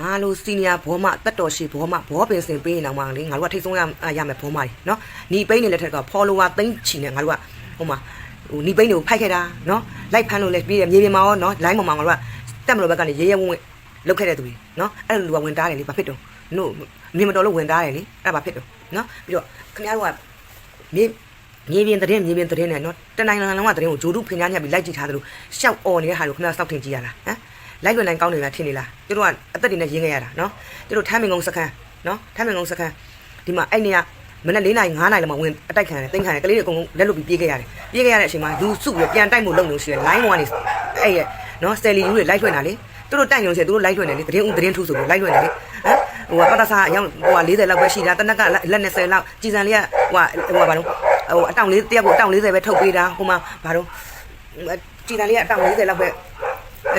ငါလိုစီနီယာဘောမတက်တော်ရှိဘောမဘောပင်စင်ပေးနေအောင်မလေငါတို့ကထိတ်ဆုံးရရမယ်ဘောမကြီးနော်ညီပိန်းနေလက်ထက်က follower သိန်းချီနေငါတို့ကဟိုမှာဟိုညီပိန်းတွေကိုဖိုက်ခဲ့တာနော်လိုက်ဖမ်းလို့လဲပြီးရမြေပြင်မှာရောနော် line ပေါ်မှာငါတို့ကတက်မလို့ဘက်ကနေရဲရဲဝံ့ဝံ့လုတ်ခဲ့တဲ့သူတွေနော်အဲ့လိုလူကဝင်တားတယ်လေဘာဖြစ်တော့နို့မြင်မတော်လို့ဝင်တားတယ်လေအဲ့ဒါဘာဖြစ်တော့နော်ပြီးတော့ခင်ဗျားတို့ကမြေမြေပြင်သတင်းမြေပြင်သတင်းနဲ့နော်တနိုင်လန်လုံးကသတင်းကိုဂျိုးတုဖင်ညားညက်ပြီးလိုက်ကြည့်ထားသလိုရှောက်អော်နေတဲ့ဟာကိုခင်ဗျားစောက်ထင်ကြည့်ရလားဟမ် လိုက်လွယ်နိုင်ကောင်းနေလားထင်နေလားတို့တို့ကအသက်တွေနဲ့ရင်းခဲ့ရတာနော်တို့ထမ်းမင်ကုန်းစခန်းနော်ထမ်းမင်ကုန်းစခန်းဒီမှာအဲ့နေကမနေ့၄နိုင်၅နိုင်လောက်မှဝင်အတိုက်ခံတယ်တင်ခံတယ်ကလေးတွေအကုန်လုံးလက်လွတ်ပြီးပြေးခဲ့ရတယ်ပြေးခဲ့ရတဲ့အချိန်မှာလူစုပြီးပြန်တိုက်မှုလုပ်လို့ရှိတယ် line 1ကနေအဲ့ရဲ့နော်စတယ်လီယူတွေလိုက်ထွင်တာလေတို့တို့တိုက်ရုံရှိတယ်တို့လိုက်ထွင်တယ်လေသတင်းဦးသတင်းထူးဆိုပြီးလိုက်ထွင်တယ်လေဟမ်ဟိုကပတ်သက်စားအယောင်ဟိုက40လောက်ပဲရှိတာတနက်ကလက်20လောက်ကြည်စံလေးကဟိုကဟိုကဘာလို့ဟိုအတောင်လေးတယောက်ကိုအတောင်40ပဲထုတ်ပေးတာဟိုမှာဘာလို့ကြည်စံလေးကအတောင်40လောက်ပဲ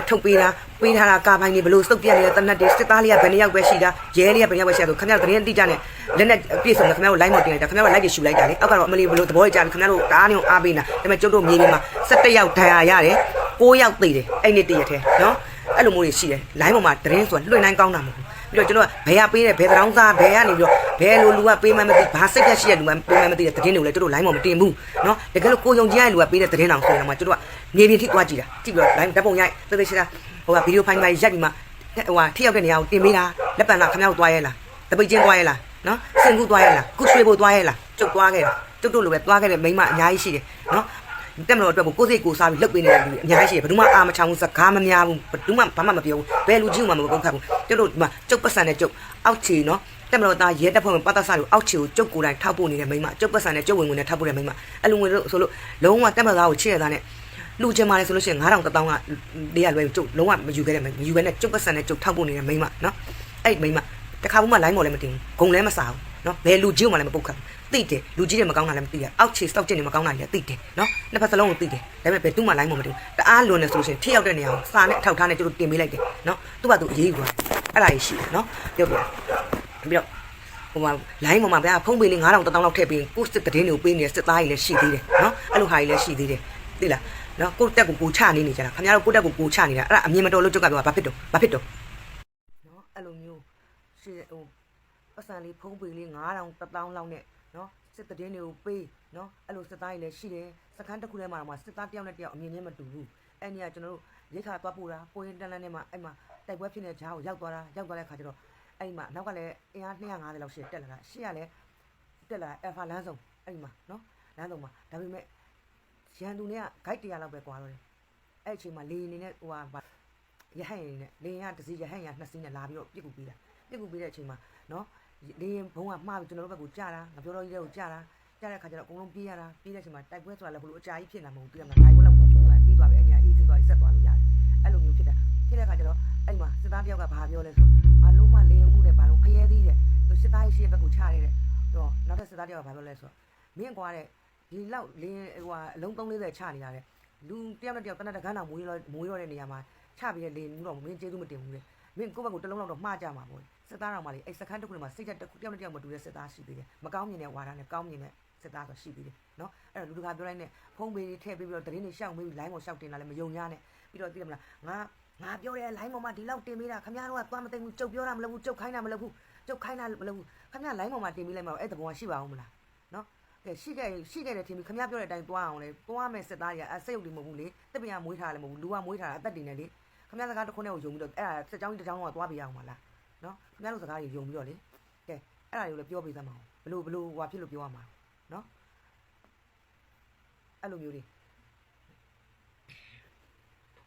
ထုတ်ပေးတာပေးထားတာကာပိုင်းတွေဘလို့စုပ်ပြက်နေတဲ့တနက်တွေစစ်သားလေးကဘယ်နှယောက်ပဲရှိတာရဲလေးကဘယ်နှယောက်ပဲရှိတာဆိုခင်ဗျားသတင်းတိကျနဲ့လက်နဲ့ပြည့်စုံတယ်ခင်ဗျားတို့ line မတင်လိုက်တာခင်ဗျားတို့ like တွေရှူလိုက်တာလေအောက်ကတော့အမလီဘလို့သဘောကျတယ်ခင်ဗျားတို့တအားနေအောင်အားပေးနေတာဒါပေမဲ့ကျုပ်တို့မြေပြင်မှာ17ယောက်ဒဏ်ရာရတယ်9ယောက်သေတယ်အဲ့နေ့တည့်ရထဲနော်အဲ့လိုမျိုးတွေရှိတယ် line ပေါ်မှာသတင်းဆိုတာလွှင့်နိုင်ကောင်းတာမဟုတ်ဘူးပြီးတော့ကျွန်တော်ကဘယ်ကပေးတယ်ဘယ်တောင်သားဘယ်ကနေပြီးတော့ဘယ်လိုလူကပေးမှမသိဘာစိတ်သက်ရှိတဲ့လူမှပေးမှမသိတဲ့သတင်းတွေကိုလည်းတို့ line ပေါ်မတင်ဘူးနော်တကယ်လို့ကိုယုံကြည်ရတဲ့လူကပေးတဲ့သတင်းတောင်ဆိုရင်တော့ကျွန်တော်က မြေပြင်ထိသွားကြည့်တာကြည့်ပြီးတော့ line ဓာတ်ပုံရိုက်သေသေးရှိတာဟိုကဗီဒီယိုဖိုင်ဖိုင်ရိုက်ပြီးမှဟိုကထိရောက်တဲ့နေရာကိုတင်ပေးတာလက်ပံလားခမောက်သွားရဲလားတပိတ်ချင်းသွားရဲလားနော်စင်ကူသွားရဲလားကုရွှေဖို့သွားရဲလားကျုပ်သွားခဲ့တာကျုပ်တို့လိုပဲသွားခဲ့တဲ့မိန်းမအများကြီးရှိတယ်နော်တက်မလို့အတွက်ကိုကိုယ်စိတ်ကိုစားပြီးလှုပ်ပေးနေတဲ့လူတွေအများကြီးရှိတယ်ဘယ်သူမှအာမချောင်ဘူးစကားမများဘူးဘယ်သူမှဘာမှမပြောဘူးဘယ်လူကြီးမှမပုတ်ခတ်ဘူးကျုပ်တို့ဒီမှာကျုပ်ပတ်စံနဲ့ကျုပ်အောက်ချီနော်တက်မလို့သားရဲတက်ဖွဲ့မှာပတ်သက်စားလို့အောက်ချီကိုကျုပ်ကိုယ်တိုင်ထောက်ပို့နေတဲ့မိန်းမကျုပ်ပတ်စံနဲ့ကျုပ်ဝင်ဝင်နဲ့ထောက်ပို့တဲ့မိန်းမအဲ့လိုဝင်လို့ဆိုလို့လုံးဝတက်မလို့သားကိုချစ်ရတာနဲ့ လူချင်ပါတယ်ဆိုလို့ရှိရင်9000 1000ကလေးရလွယ်ကျုပ်လုံးဝမယူခဲ့တဲ့မိန်းမယူခဲ့တဲ့ကျုပ်ပတ်စံနဲ့ကျုပ်ထောက်ပို့နေတဲ့မိန်းမနော်အဲ့မိန်းမတခါမှလိုင်းမော်လည်းမတင်ဘူးဂုံလည်းမစားဘူးနော်ဘယ်လူကြီးမှလည်းမပုတ်ခတ်ဘူးသိတယ်လူကြီးတွေမကောင်းတာလည်းမသိရအောက်ခြေစောက်ကျင်တွေမကောင်းတာလည်းသိတယ်နော်နှစ်ဖက်စလုံးကိုသိတယ်ဒါပေမဲ့ဘယ်သူမှလိုင်းမော်မတင်ဘူးတအားလွန်နေဆိုလို့ရှိရင်ထိရောက်တဲ့နေရာကိုစာနဲ့အထောက်ထားနဲ့ကျုပ်တို့တင်ပေးလိုက်တယ်နော်သူ့ဘာသူအရေးယူသွားအဲ့ဒါကြီးရှိတယ်နော်ပြောပြပြီးတော့ဟိုမှာ line ပေါ်မှာဗျာဖုန်းပေးလေး9000 1000လောက်ထည့်ပေးကိုစစ်သတင်းတွေကိုပေးနေတဲ့စစ်သားကြီးလည်းရှိသေးတယ်နော်အဲ့လိုဟာကြီးလည်းရှိသေးတယ်သိလား နော်ကိုတက်ကိုကိုချနေနေကြတာခင်ဗျားတို့ကိုတက်ကိုကိုချနေတာအဲ့ဒါအမြင်မတော်လို့ကျုပ်ကပြောတာဘာဖြစ်တော့ဘာဖြစ်တော့နော်အဲ့လိုမျိုးရှိဟိုပတ်စံလေးဖုန်းပေးလေး9000 1000လောက်နဲ့နော်စစ်သတင်းတွေကိုပေးနော်အဲ့လိုစစ်သားကြီးလည်းရှိတယ်စခန်းတစ်ခုထဲမှာတော့စစ်သားတစ်ယောက်နဲ့တစ်ယောက်အမြင်ချင်းမတူဘူးအဲ့ဒီကကျွန်တော်တို့ရိခါသွားပို့တာပိုရင်တန်လန်းထဲမှာအဲ့မှာတိုက်ပွဲဖြစ်နေတဲ့ဂျားကိုရောက်သွားတာရောက်သွားတဲ့ခါကျတော့အဲ့ဒီမှာနောက်ကလည်းအင်အား250လောက်ရှိတက်လာတာရှေ့ကလည်းတက်လာအယ်ဖာလမ်းဆောင်အဲ့ဒီမှာနော်လမ်းဆောင်မှာဒါပေမဲ့ ရန်သူနဲ့ကဂိုက်100လောက်ပဲကွာတော့တယ်အဲ့အချိန်မှာလေအနေနဲ့ဟိုဟာရဟန်ရည်နဲ့လေရင်ကတစ်စီးရဟန်ရနှစ်စီးနဲ့လာပြီးတော့ပြစ်ကူပေးတာပြစ်ကူပေးတဲ့အချိန်မှာနော်လေရင်ဘုံကမှားပြီးကျွန်တော်တို့ဘက်ကိုကြာတာငါပြောတော့ကြီးတဲ့ကိုကြာတာကြာတဲ့ခါကျတော့အကုန်လုံးပြေးရတာပြေးတဲ့အချိန်မှာတိုက်ပွဲဆိုတာလည်းဘလို့အကြာကြီးဖြစ်နေမှာမဟုတ်ဘူးပြရမှာနိုင်ဝက်လောက်ပြီးသွားပြီးသွားပြီအဲ့ညာအေးသေးသွားပြီးဆက်သွားလို့ရတယ်အဲ့လိုမျိုးဖြစ်တာဖြစ်တဲ့ခါကျတော့အဲ့မှာစစ်သားတယောက်ကဘာပြောလဲဆိုတော့မလုံးမလေရင်မှုနဲ့ဘာလို့ဖျဲသေးတယ်သူစစ်သားရှိရဲ့ဘက်ကိုချရဲတဲ့တော့နောက်ထပ်စစ်သားတယောက်ကဘာပြောလဲဆိုတော့မင်းကွာတဲ့ ဒီလောက်လေဟိုအလုံး340ချနေရတယ်လူတယောက်နဲ့တယောက်တနက်တကန်းတော်မွေးရောမွေးရောတဲ့နေရာမှာချပြီးတဲ့လေမှုတော့မင်းကျေးဇူးမတင်ဘူးလေမင်းကိုယ့်ဘက်ကိုတစ်လုံးလောက်တော့မှားကြမှာပေါ့စစ်သားတော်မှလေအဲ့စခန်းတစ်ခုထဲမှာစိတ်တက်တစ်ခုတယောက်နဲ့တယောက်မတူတဲ့စစ်သားရှိသေးတယ်မကောင်းမြင်တဲ့ဝါဒနဲ့ကောင်းမြင်တဲ့စစ်သားဆိုရှိသေးတယ်နော်အဲ့တော့လူတကာပြောလိုက်နဲ့ဖုန်းပေးထည့်ပေးပြီးတော့တရင်တွေရှောက်မေးပြီး line ပေါ်ရှောက်တင်လာလည်းမယုံညာနဲ့ပြီးတော့သိတယ်မလားငါငါပြောတဲ့ line ပေါ်မှာဒီလောက်တင်ပေးတာခင်ဗျားတို့ကသွားမသိဘူးကြုတ်ပြောတာမလုပ်ဘူးကြုတ်ခိုင်းတာမလုပ်ဘူးကြုတ်ခိုင်းတာမလုပ်ဘူးခင်ဗျား line ပေါ်မှာတင်ပေးလိုက်မှာအဲ့တဘောရှိပါအောင်မလားနော် ကဲရှိခဲ့ရှိခဲ့တဲ့ထင်ပြီးခင်ဗျားပြောတဲ့အတိုင်းသွားအောင်လေသွားမယ်စစ်သားတွေကအစိတ်ရုပ်တွေမဟုတ်ဘူးလေတစ်ပင်ကမွေးထားလည်းမဟုတ်ဘူးလူကမွေးထားတာအသက်တွေနဲ့လေခင်ဗျားစကားတစ်ခုနဲ့ကိုယုံပြီးတော့အဲ့ဒါစစ်ကြောင်းကြီးတစ်ကြောင်းကသွားပြရအောင်မလားနော်ခင်ဗျားတို့စကားတွေယုံပြီးတော့လေကဲအဲ့ဒါတွေကိုလည်းပြောပေးသမှာဘလို့ဘလို့ဟွာဖြစ်လို့ပြောရမှာနော်အဲ့လိုမျိုးတွေ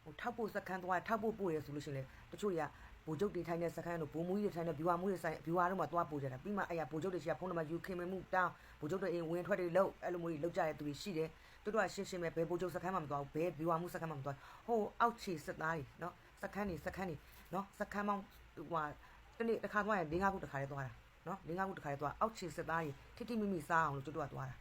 ဟိုထောက်ဖို့စကန်သွားထောက်ဖို့ပို့ရဆိုလို့ရှိရင်လေတချို့တွေက ဘူကျုပ်တွေထိုင်တဲ့စကန်တို့ဘူမူကြီးတွေထိုင်တဲ့ဘီဝါမူတွေဆိုင်ဘီဝါတို့မှာသွားပို့ကြတာပြီးမှအဲ့ရဘူကျုပ်တွေရှိကဖုန်းနံပါတ်ယူခင်မမှုတောင်းဘူကျုပ်တွေအိမ်ဝင်ထွက်တွေလောက်အဲ့လိုမျိုးတွေလောက်ကြတဲ့သူတွေရှိတယ်သူတို့ကရှင်းရှင်းပဲဘယ်ဘူကျုပ်စကန်မှမသွားဘူးဘယ်ဘီဝါမူစကန်မှမသွားဟိုအောက်ခြေစစ်သားတွေနော်စကန်တွေစကန်တွေနော်စကန်မောင်းဟိုဟာတနေ့တစ်ခါသွားရင်၄၅ခုတစ်ခါလေးသွားတာနော်၄၅ခုတစ်ခါလေးသွားအောက်ခြေစစ်သားတွေထိထိမိမိစားအောင်လို့သူတို့ကသွားတာ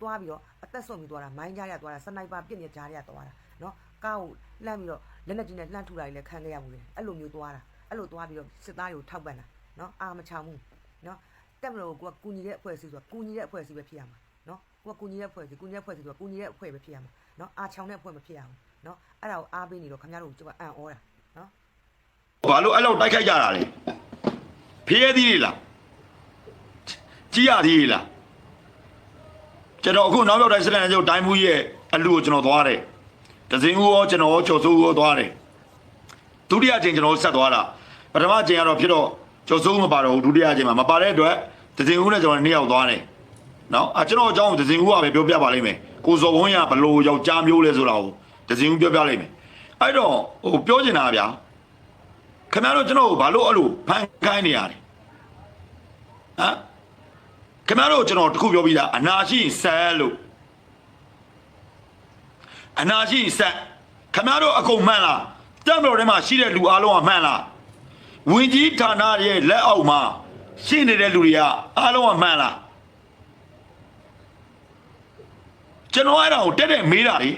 သွားပြီးတော့အသက်ဆုံးပြီးသွားတာမိုင်းကြားရသွားတာစနိုက်ပါပြစ်နေကြားရသွားတာနော်ကားကိုလှမ်းပြီးတော့လက်နဲ့ကြီးနဲ့လှမ်းထူတာကြီးလည်းခံခဲ့ရမှုလေအဲ့လိုမျိုးသွားတာ အဲ့လိုသွားပြီးတော့စစ်သားတွေကိုထောက်ပံ့တာနော်အာမချောင်ဘူးနော်တက်မလို့ကိုကကူညီတဲ့အဖွဲ့အစည်းဆိုတာကူညီတဲ့အဖွဲ့အစည်းပဲဖြစ်ရမှာနော်ကိုကကူညီတဲ့အဖွဲ့အစည်းကူညီတဲ့အဖွဲ့အစည်းဆိုတာကူညီတဲ့အဖွဲ့ပဲဖြစ်ရမှာနော်အာချောင်တဲ့အဖွဲ့မဖြစ်ရဘူးနော်အဲ့ဒါကိုအားပေးနေတော့ခင်ဗျားတို့ကအံ့ဩတာနော်ဘာလို့အဲ့လောက်တိုက်ခိုက်ကြတာလဲဖေးရသည်တွေလားကြီးရသည်တွေလားကျွန်တော်အခုနောက်ရောက်တိုင်းစကန်ကျုပ်တိုင်းမှုရဲ့အလူကိုကျွန်တော်သွားတယ်ဒဇင်ဦးရောကျွန်တော်ရောကျော်စိုးဦးရောသွားတယ် ဒုတိယအချိန်ကျွန်တော်ဆက်သွားတာပထမအချိန်ကတော့ဖြစ်တော့ကျော်စိုးဦးမပါတော့ဘူးဒုတိယအချိန်မှာမပါတဲ့အတွက်ဒဇင်ဦးနဲ့ကျွန်တော်နှစ်ယောက်သွားတယ်နော်အကျွန်တော်အကြောင်းဒဇင်ဦးကပဲပြောပြပါလိမ့်မယ်ကိုစော်ဘုန်းရဘလို့ယောက်ျားမျိုးလဲဆိုတာကိုဒဇင်ဦးပြောပြလိမ့်မယ်အဲ့တော့ဟိုပြောချင်တာဗျာခင်ဗျားတို့ကျွန်တော်ကိုဘာလို့အဲ့လိုဖန်ခိုင်းနေရလဲဟမ်ခင်ဗျားတို့ကျွန်တော်တခုပြောပြီးသားအနာရှိရင်ဆက်လို့အနာရှိရင်ဆက်ခင်ဗျားတို့အကုန်မှန်လား တက်မတော်ထဲမှာရှိတဲ့လူအားလုံးကမှန်လားဝင်ကြီးဌာနရဲ့လက်အောက်မှာရှိနေတဲ့လူတွေကအားလုံးကမှန်လားကျွန်တော်အဲ့ဒါကိုတက်တက်မေးတာလေ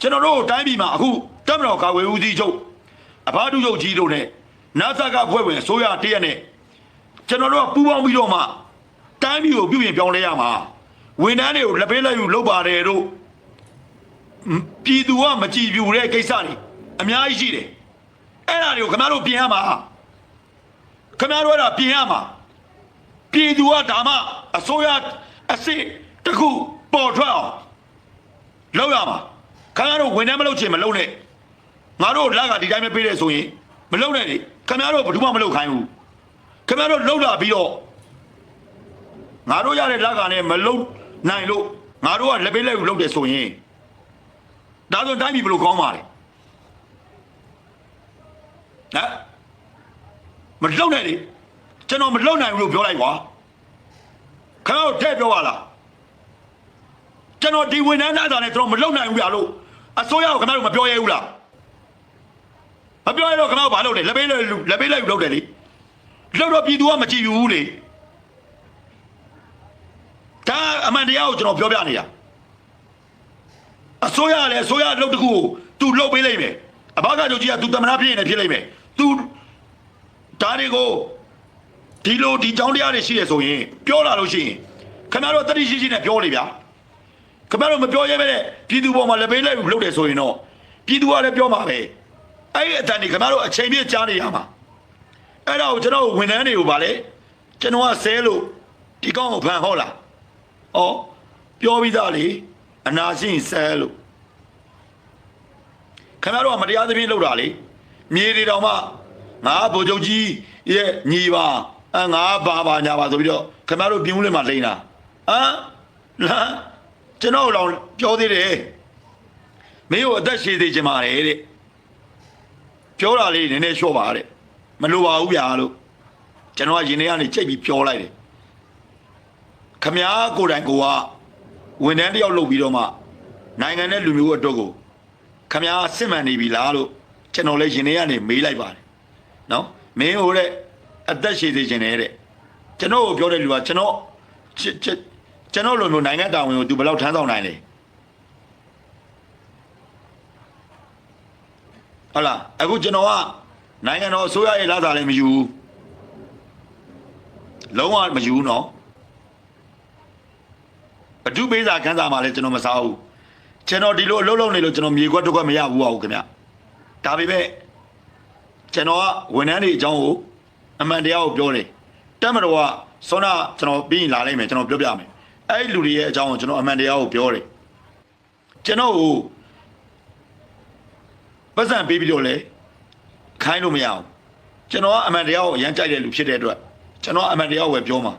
ကျွန်တော်တို့တိုင်းပြည်မှာအခုတက်မတော်ကာဝေဦးစီးချုပ်အဘာတုချုပ်ကြီးတို့နဲ့နာဆာကဖွဲ့ဝင်အစိုးရတရက်နဲ့ကျွန်တော်တို့ကပူးပေါင်းပြီးတော့မှတိုင်းပြည်ကိုပြုပြင်ပြောင်းလဲရမှာဝန်ထမ်းတွေကိုလက်ပေးလက်ယူလုပ်ပါတယ်တို့ပြည်သူကမကြည်ပြူတဲ့ကိစ္စတွေ အများကြီးရှိတယ်အဲ့ဒါတွေကိုခင်ဗျားတို့ပြင်ရမှာခင်ဗျားတို့အဲ့ဒါပြင်ရမှာပြည်သူကဒါမှအစိုးရအစစ်တစ်ခုပေါ်ထွက်အောင်လုပ်ရမှာခင်ဗျားတို့ဝန်ထမ်းမလုပ်ချင်မလုပ်နဲ့ငါတို့လက်ကဒီတိုင်းပဲပေးတယ်ဆိုရင်မလုံနဲ့လေခင်ဗျားတို့ဘယ်သူမှမလုံခိုင်းဘူးခင်ဗျားတို့လုံလာပြီးတော့ငါတို့ရတဲ့လက်ကနဲ့မလုံနိုင်လို့ငါတို့ကလက်ပေးလက်ကိုလုံတယ်ဆိုရင်ဒါဆိုတိုင်းပြည်ဘယ်လိုကောင်းပါလဲ ဟမ်မလုံနဲ့လေကျွန်တော်မလုံနိုင်ဘူးလို့ပြောလိုက်ကွာခင်ဗျားတို့တဲ့ပြောပါလားကျွန်တော်ဒီဝန်ထမ်းသားနဲ့ကျွန်တော်မလုံနိုင်ဘူးပြလို့အစိုးရကိုခင်ဗျားတို့မပြောရဲဘူးလားမပြောရတော့ခမောက်ဘာလုပ်လဲလက်ပေးလက်လူလက်ပေးလက်လူလုပ်တယ်လေလုပ်တော့ပြည်သူကမကြည့်ဘူးလေဒါအမှန်တရားကိုကျွန်တော်ပြောပြနေတာအစိုးရလည်းအစိုးရလုပ်တခုကို तू လုပ်ပေးလိုက်မယ်အဘကချုပ်ကြီးက तू တမနာဖြစ်ရင်လည်းဖြစ်လိုက်မယ် तू ဒါတွေကိုဒီလိုဒီကြောင်းတရားတွေရှိရဆိုရင်ပြောလာလို့ရှိရင်ခင်ဗျားတို့တတိရှိရှိနဲ့ပြောလေဗျာခင်ဗျားတို့မပြောရဲပဲတဲ့ပြည်သူပေါ်မှာလက်ပေးလက်လူလုပ်တယ်ဆိုရင်တော့ပြည်သူကလည်းပြောမှာပဲအဲ့ဒီအတန်ဒီခင်ဗျားတို့အချိန်ပြည့်ကြားနေရမှာအဲ့ဒါကိုကျွန်တော်ဝန်ထမ်းတွေကိုဗာလေကျွန်တော်ကဆဲလို့ဒီကောင်းကိုဖန်ဟောလားဩပြောပြီးသားလေအနာရှင်းဆဲလို့ခင်ဗျားတို့ကမတရားသဖြင့်လုပ်တာလေ မြေတွေတောင်မှငါဗိုလ်ချုပ်ကြီးရဲ့ညီပါအငါဘာဘာညာပါဆိုပြီးတော့ခင်ဗျားတို့ပြင်းဦးလေးမှာလိန်တာဟမ်လာကျွန်တော်လောင်ပြောသေးတယ်မင်းကိုအသက်ရှည်သေးချင်ပါတယ်တဲ့ပြောတာလေးနည်းနည်းလျှော့ပါတဲ့မလိုပါဘူးဗျာလို့ကျွန်တော်ကရင်ထဲကနေချိန်ပြီးပြောလိုက်တယ်ခမားကိုယ်တိုင်ကိုကဝန်ထမ်းတစ်ယောက်လုပ်ပြီးတော့မှနိုင်ငံနဲ့လူမျိုးအတွက်ကိုခမားစစ်မှန်နေပြီလားလို့ ကျွန်တော်လည်းရင်ထဲကနေမေးလိုက်ပါတယ်နော်မင်းဟိုတဲ့အသက်ရှည်သေးခြင်းနဲ့တဲ့ကျွန်တော်ကိုပြောတဲ့လူကကျွန်တော်ချစ်ချစ်ကျွန်တော်လိုမျိုးနိုင်ငံတာဝန်ကိုသူဘယ်လောက်ထမ်းဆောင်နိုင်လဲဟုတ်လားအခုကျွန်တော်ကနိုင်ငံတော်အစိုးရရဲ့လာတာလည်းမယူဘူးလုံးဝမယူဘူးနော်ဘဒုပေးစာခန်းစာမှာလည်းကျွန်တော်မစားဘူးကျွန်တော်ဒီလိုအလုပ်လုပ်နေလို့ကျွန်တော်မြေခွက်တစ်ခွက်မရဘူးပါဘူးခင်ဗျ ဒါပေမဲ့ကျွန်တော်ကဝန်ထမ်းတွေအကြောင်းကိုအမှန်တရားကိုပြောတယ်တက်မတော်ကစောနာကျွန်တော်ပြီးရင်လာလိုက်မယ်ကျွန်တော်ပြောပြမယ်အဲ့ဒီလူတွေရဲ့အကြောင်းကိုကျွန်တော်အမှန်တရားကိုပြောတယ်ကျွန်တော်ကိုပတ်စံပေးပြီးတော့လေခိုင်းလို့မရအောင်ကျွန်တော်ကအမှန်တရားကိုအရန်ကြိုက်တဲ့လူဖြစ်တဲ့အတွက်ကျွန်တော်ကအမှန်တရားကိုပဲပြောမှာ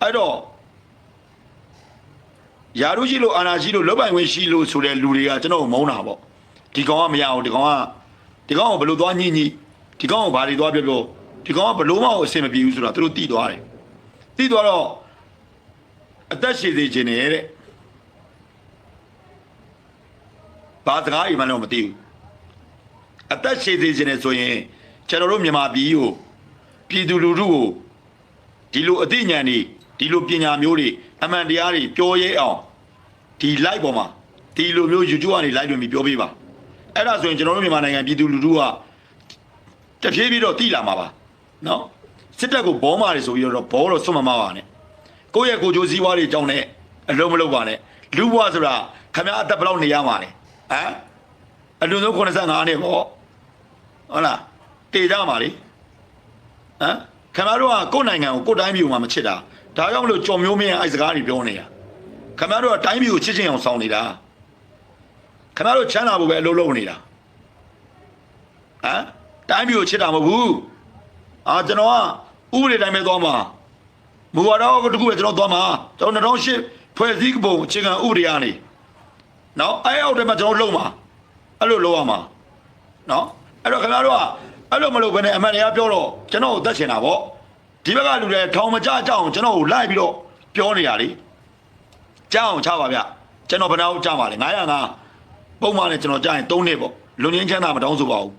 အဲ့တော့ယာရုရှိလို့အာနာရှိလို့လောက်ပိုင်ဝင်ရှိလို့ဆိုတဲ့လူတွေကကျွန်တော်ကိုမုန်းတာပေါ့ဒီကောင်ကမရအောင်ဒီကောင်က ဒီကောင်ကိုဘယ်လိုသွားညှိညှိဒီကောင်ကိုဘာတွေသွားပြောပြောဒီကောင်ကဘယ်လိုမှအဆင်မပြေဘူးဆိုတာသူတို့သိသွားတယ်သိသွားတော့အသက်ရှည်စေခြင်းနဲ့တဲ့ဘာစကားအိမ်မှလည်းမသိဘူးအသက်ရှည်စေခြင်းနဲ့ဆိုရင်ကျွန်တော်တို့မြန်မာပြည်ကိုပြည်သူလူထုကိုဒီလိုအသိဉာဏ်တွေဒီလိုပညာမျိုးတွေအမှန်တရားတွေပြောရဲအောင်ဒီ live ပေါ်မှာဒီလိုမျိုး YouTube ကနေ live တွင်ပြီးပြောပေးပါ အဲ့ဒါဆိုရင်ကျွန်တော်တို့မြန်မာနိုင်ငံပြည်သူလူထုကတဖြည်းဖြည်းတော့တည်လာမှာပါနော်စစ်တပ်ကိုဘောမာတွေဆိုပြီးတော့ဘောတော့စွတ်မမပါနဲ့ကိုယ့်ရဲ့ကိုယ်ကျိုးစည်းဝါးတွေအကြောင်းနဲ့အလုံးမလုံးပါနဲ့လူဘွားဆိုတာခမရအသက်ဘယ်လောက်နေရမှာလဲဟမ်အလွန်ဆုံး85နှစ်ပေါ့ဟုတ်လားတေကြမှာလေဟမ်ခင်ဗျားတို့ကကိုယ့်နိုင်ငံကိုကိုယ့်တိုင်းပြည်ကိုမှမချစ်တာဒါကြောင့်မလို့ကြော်မျိုးမင်းအဲ့စကားတွေပြောနေတာခင်ဗျားတို့ကတိုင်းပြည်ကိုချစ်ချင်အောင်ဆောင်နေတာ ခင်ဗျားတို့ချမ်းသာဖို့ပဲအလုပ်လုပ်နေတာဟမ်တိုင်းပြည်ကိုချစ်တာမဟုတ်ဘူးအာကျွန်တော်ကဥပဒေတိုင်းပဲသွားမှာမူဝါဒကတခုပဲကျွန်တော်သွားမှာကျွန်တော်2008ဖွဲ့စည်းပုံအခြေခံဥပဒေကနေနော်အဲ့အောက်ထဲမှာကျွန်တော်လုံမှာအဲ့လိုလုပ်ရမှာနော်အဲ့တော့ခင်ဗျားတို့ကအဲ့လိုမလုပ်ဘဲနဲ့အမှန်တရားပြောတော့ကျွန်တော်ကိုတတ်ချင်တာပေါ့ဒီဘက်ကလူတွေထောင်မကြကြအောင်ကျွန်တော်ကိုလိုက်ပြီးတော့ပြောနေရလေကြောက်အောင်ချပါဗျကျွန်တော်ဘယ်နှောက်ကြပါလဲ905 ပုံမှန်နဲ့ကျွန်တော်ကြားရင်3နှစ်ပေါ့လူငင်းချမ်းသာမတောင်းဆိုပါဘူး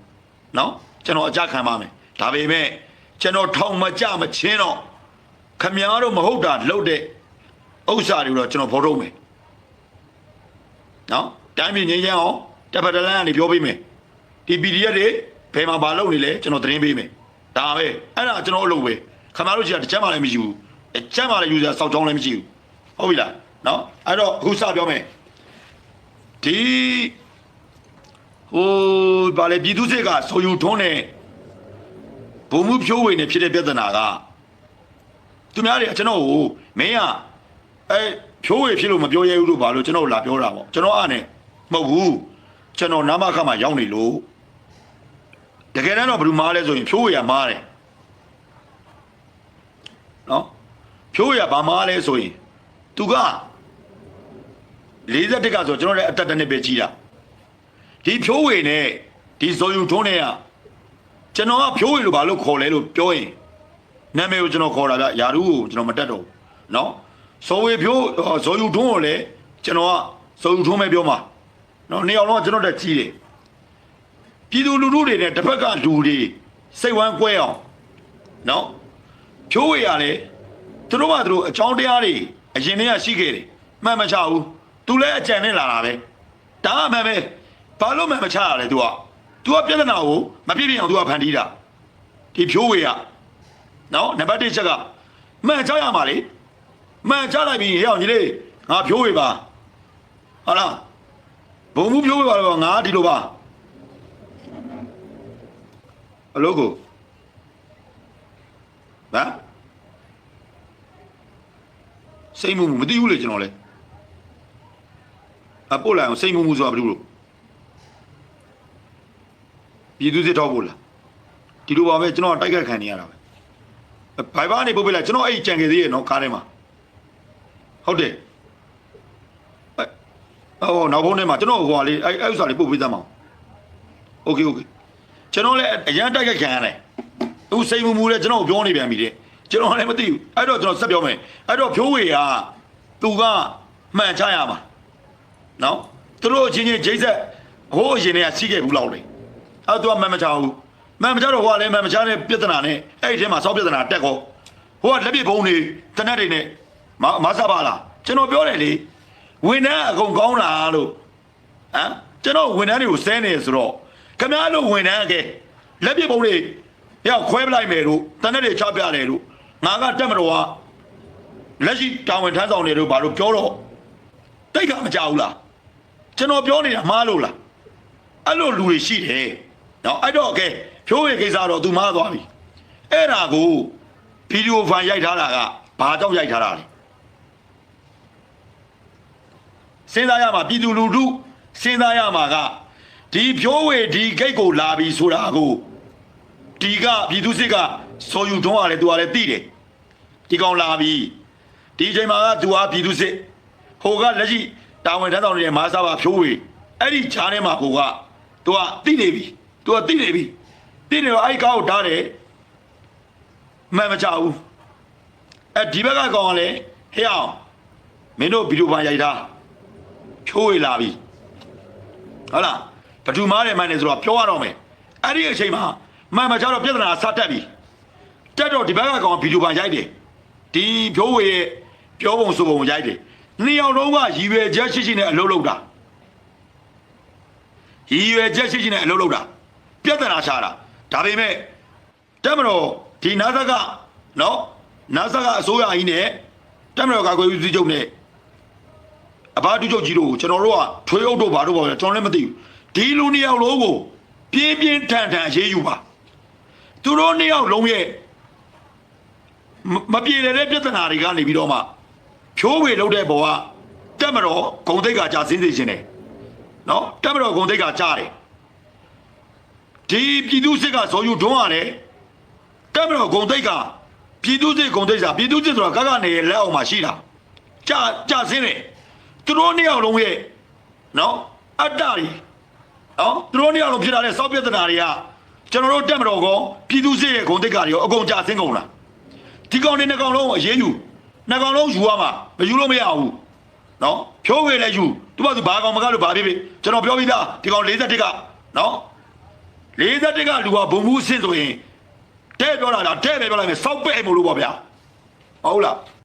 နော်ကျွန်တော်အကြခံပါမယ်ဒါပေမဲ့ကျွန်တော်ထောင်မကြမချင်းတော့ခမည်းတော်မဟုတ်တာလုပ်တဲ့ဥစ္စာတွေတော့ကျွန်တော်ဖော်ထုတ်မယ်နော်တိုင်းပြည်ငင်းချမ်းအောင်တစ်ဖက်တစ်လမ်းကနေပြောပေးမယ်ဒီ PDF တွေဘယ်မှာမလုပ်နေလဲကျွန်တော်သတင်းပေးမယ်ဒါပဲအဲ့ဒါကျွန်တော်အလုပ်ပဲခမည်းတော်ကြီးကတစ်ချက်မှလည်းမရှိဘူးတစ်ချက်မှလည်းယူဆစောက်ကြောင်းလည်းမရှိဘူးဟုတ်ပြီလားနော်အဲ့တော့အခုစပြောမယ် ဒီဟိုဗာလေပြည်သူစစ်ကဆိုယူထွန်းတဲ့ဘုံမှုဖြိုးဝေနေဖြစ်တဲ့ပြဿနာကသူများတွေကျွန်တော်ကိုမင်းကအဲဖြိုးဝေဖြစ်လို့မပြောရဘူးလို့ဗာလို့ကျွန်တော်လာပြောတာပေါ့ကျွန်တော်အားနဲ့မဟုတ်ဘူးကျွန်တော်နာမခတ်မှာရောက်နေလို့တကယ်တမ်းတော့ဘယ်သူမားလဲဆိုရင်ဖြိုးဝေကမားတယ်နော်ဖြိုးဝေကဘာမားလဲဆိုရင်သူက 41ကဆိုကျွန်တော်လည်းအသက်တစ်နှစ်ပဲကြီးတာဒီဖြိုးဝေနဲ့ဒီဇော်ယူထွန်းနဲ့ကကျွန်တော်ကဖြိုးဝေလို့ဘာလို့ခေါ်လဲလို့ပြောရင်နာမည်ကိုကျွန်တော်ခေါ်တာကယာရုကိုကျွန်တော်မတက်တော့ဘူးเนาะဇော်ဝေဖြိုးဇော်ယူထွန်းကိုလည်းကျွန်တော်ကဇော်ယူထွန်းပဲပြောမှာเนาะနေအောင်တော့ကျွန်တော်တက်ကြီးတယ်ပြည်သူလူထုတွေနဲ့တစ်ဖက်ကလူတွေစိတ်ဝမ်းကွဲအောင်เนาะဖြိုးဝေရလေသူတို့ကသူတို့အကြောင်းတရားတွေအရင်တည်းကရှိခဲ့တယ်မှန်မချဘူး သူလည်းအကြံနဲ့လာတာပဲဒါကမှန်ပဲဘာလို့မှန်မချရလဲ तू က तू ကပြဿနာကိုမပြည့်ပြည့်အောင် तू ကဖန်တီးတာဒီဖြိုးဝေရနော်နံပါတ်1ချက်ကမှန်ချရမှာလေမှန်ချလိုက်ပြီဟဲ့အောင်ကြီးလေးငါဖြိုးဝေပါဟုတ်လားဘုံမှုဖြိုးဝေပါတော့ငါဒီလိုပါအလုပ်ကိုဟမ်စိတ်မှုမသိဘူးလေကျွန်တော်လေ အပို့လိုက်အောင်စိတ်မှုမှုဆိုတာဘာလို့လို့ပြည်သူစစ်ထောက်ဖို့လားဒီလိုပါပဲကျွန်တော်တိုက်ခတ်ခံနေရတာပဲဘိုင်ဘာနေပုတ်ပြလိုက်ကျွန်တော်အဲ့ကြံခဲ့သေးရဲ့နော်ကားထဲမှာဟုတ်တယ်အဲ့ဟောနောက်ဖုန်းထဲမှာကျွန်တော်ဟိုဟာလေးအဲ့အဲ့ဥစ္စာလေးပုတ်ပေးသမ်းပါโอเคโอเคကျွန်တော်လည်းအရန်တိုက်ခတ်ခံရတယ်အခုစိတ်မှုမှုလည်းကျွန်တော်ပြောနေပြန်ပြီတဲ့ကျွန်တော်လည်းမသိဘူးအဲ့တော့ကျွန်တော်ဆက်ပြောမယ်အဲ့တော့ဖြိုးဝေကသူကမှန်ချရမှာ နော်သူတို့အချင်းချင်းဂျိတ်ဆက်ဟိုးအရင်တည်းကစီးခဲ့ဘူးလောက်လေအဲ့တော့မှန်မချဘူးမှန်မချတော့ဟိုကလည်းမှန်မချတဲ့ပြဿနာနဲ့အဲ့ဒီထဲမှာစောက်ပြဿနာတက်ကောဟိုကလက်ပြဘုံတွေတနက်တွေနဲ့မမဆပါလားကျွန်တော်ပြောတယ်လေဝန်ထမ်းအကုန်ကောင်းလားလို့ဟမ်ကျွန်တော်ဝန်ထမ်းတွေကိုစဲနေဆိုတော့ခမားတို့ဝန်ထမ်းကလက်ပြဘုံတွေရောက်ခွဲပလိုက်မယ်လို့တနက်တွေချပြတယ်လို့ငါကတက်မတော်ကလက်ရှိတာဝန်ထမ်းဆောင်နေလို့ဘာလို့ပြောတော့တိတ်ကမကြောက်ဘူးလား ကျွန်တော်ပြောနေတာမှားလို့လားအဲ့လိုလူတွေရှိတယ်နော်အဲ့တော့ကဲဖြိုးဝေကိစ္စတော့သူမှားသွားပြီအဲ့ဒါကိုဗီဒီယိုဖိုင်ရိုက်ထားတာကဘာကြောင့်ရိုက်ထားတာလဲစဉ်းစားရမှာပြည်သူလူထုစဉ်းစားရမှာကဒီဖြိုးဝေဒီဂိတ်ကိုလာပြီဆိုတာကိုဒီကပြည်သူစစ်ကစော်ယူတွန်းရတယ်သူကလည်းသိတယ်ဒီကောင်လာပြီဒီအချိန်မှာကသူဟာပြည်သူစစ်ဟိုကလက်ရှိ တာဝန်ထမ်းဆောင်နေတဲ့မာစာပါဖြိုးဝေအဲ့ဒီခြားထဲမှာဟိုကသူကသိနေပြီသူကသိနေပြီသိနေတော့အဲ့ဒီကားကိုဓာတ်တယ်မှန်မချဘူးအဲ့ဒီဘက်ကကောင်ကလည်းဟဲ့အောင်မင်းတို့ဗီဒီယိုဖိုင်ရိုက်ထားဖြိုးဝေလာပြီဟုတ်လားဘဒူမားတယ်မှန်တယ်ဆိုတော့ပြောရတော့မယ်အဲ့ဒီအချိန်မှာမှန်မချတော့ပြဿနာစတက်ပြီတက်တော့ဒီဘက်ကကောင်ဗီဒီယိုဖိုင်ရိုက်တယ်ဒီဖြိုးဝေရဲ့ပြောပုံဆိုပုံရိုက်တယ် နှစ်ယောက်လုံးကရည်ရွယ်ချက်ရှိရှိနဲ့အလုပ်လုပ်တာရည်ရွယ်ချက်ရှိရှိနဲ့အလုပ်လုပ်တာပြဿနာရှာတာဒါပေမဲ့တက်မတော်ဒီနာသကနော်နာသကအစိုးရအကြီးနဲ့တက်မတော်ကာကွယ်ရေးဦးစီးချုပ်နဲ့အဘာတူချုပ်ကြီးတို့ကိုကျွန်တော်တို့ကထွေးအုပ်တို့ဘာတို့ပါလဲကျွန်တော်လည်းမသိဘူးဒီလူနှစ်ယောက်လုံးကိုပြင်းပြင်းထန်ထန်အရေးယူပါသူတို့နှစ်ယောက်လုံးရဲ့မမပြေလည်တဲ့ပြဿနာတွေကနေပြီးတော့မှ ဖြိုးဝေလုပ်တဲ့ဘောကတက်မတော်ဂုံတိတ်ကကြာစင်းစေခြင်းတယ်နော်တက်မတော်ဂုံတိတ်ကကြာတယ်ဒီပြည်သူစစ်ကဇော်ယူတွန်းရတယ်တက်မတော်ဂုံတိတ်ကပြည်သူစစ်ဂုံတိတ်စာပြည်သူစစ်ဆိုတာကကနေလက်အောက်မှာရှိတာကြာကြာစင်းတယ်သူတို့နှစ်ယောက်လုံးရဲ့နော်အတ္တတွေနော်သူတို့နှစ်ယောက်လုံးဖြစ်လာတဲ့စောက်ပြဿနာတွေကကျွန်တော်တို့တက်မတော်ကောပြည်သူစစ်ရဲ့ဂုံတိတ်ကတွေရောအကုန်ကြာစင်းကုန်လားဒီကောင်တွေနှစ်ကောင်လုံးကိုအရေးယူ နှစ်ကောင်လုံးယူရမှာမယူလို့မရဘူးနော်ဖြိုးဝေလည်းယူသူကသူဘာကောင်မကလို့ဘာဖြစ်ဖြစ်ကျွန်တော်ပြောပြီးသားဒီကောင်41ကနော်41ကလူကဘုံမှုအဆင့်ဆိုရင်တဲ့ပြောတာလားတဲ့ပဲပြောလိုက်မယ်စောက်ပဲ့မို့လို့ပေါ့ဗျာဟုတ်လား